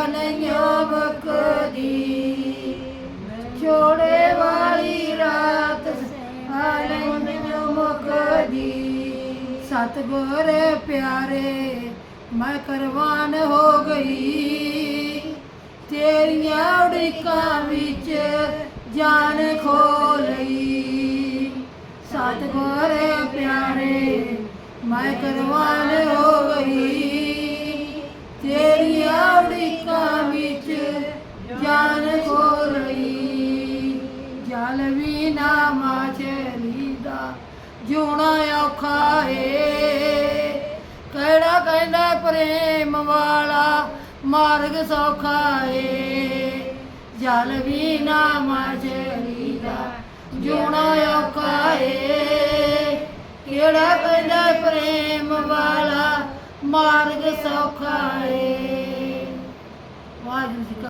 ਜੀਵਨ ਯੋਗਕ ਦੀ ਛੋੜੇ ਵਾਲੀ ਰਾਤ ਹਰਨ ਮੁਖ ਦੀ ਸਤਗੁਰ ਪਿਆਰੇ, ਮੈਂ ਕਰਵਾਨ ਹੋ ਗਈ। ਤੇਰੀਆਂ ਉਡੀਕਾਂ ਵਿੱਚ ਜਾਨ ਖੋ ਲਈ। ਸਤਗੁਰ ਪਿਆਰੇ, ਮੈਂ ਕਰਵਾਨ ਹੋ ਗਈ। ਤੇਰੀਆਂ ਵਿੱਚ ਜਾਨ ਖੋ ਜਲ ਵੀ ਨਾ ਮਾਛਲੀ ਦਾ ਜਿਉਣਾ ਔਖਾ ਏ। ਕਿਹੜਾ ਕਹਿੰਦਾ ਪ੍ਰੇਮ ਵਾਲਾ ਮਾਰਗ ਸੌਖਾ ਏ। ਜਲ ਵੀ ਨਾ ਮਾਛਲੀ ਦਾ ਜਿਉਣਾ ਔਖਾ ਏ। ਕਿਹੜਾ ਕਹਿੰਦਾ ਪ੍ਰੇਮ ਵਾਲਾ ਮਾਰਗ ਸੌਖਾ ਏ। significa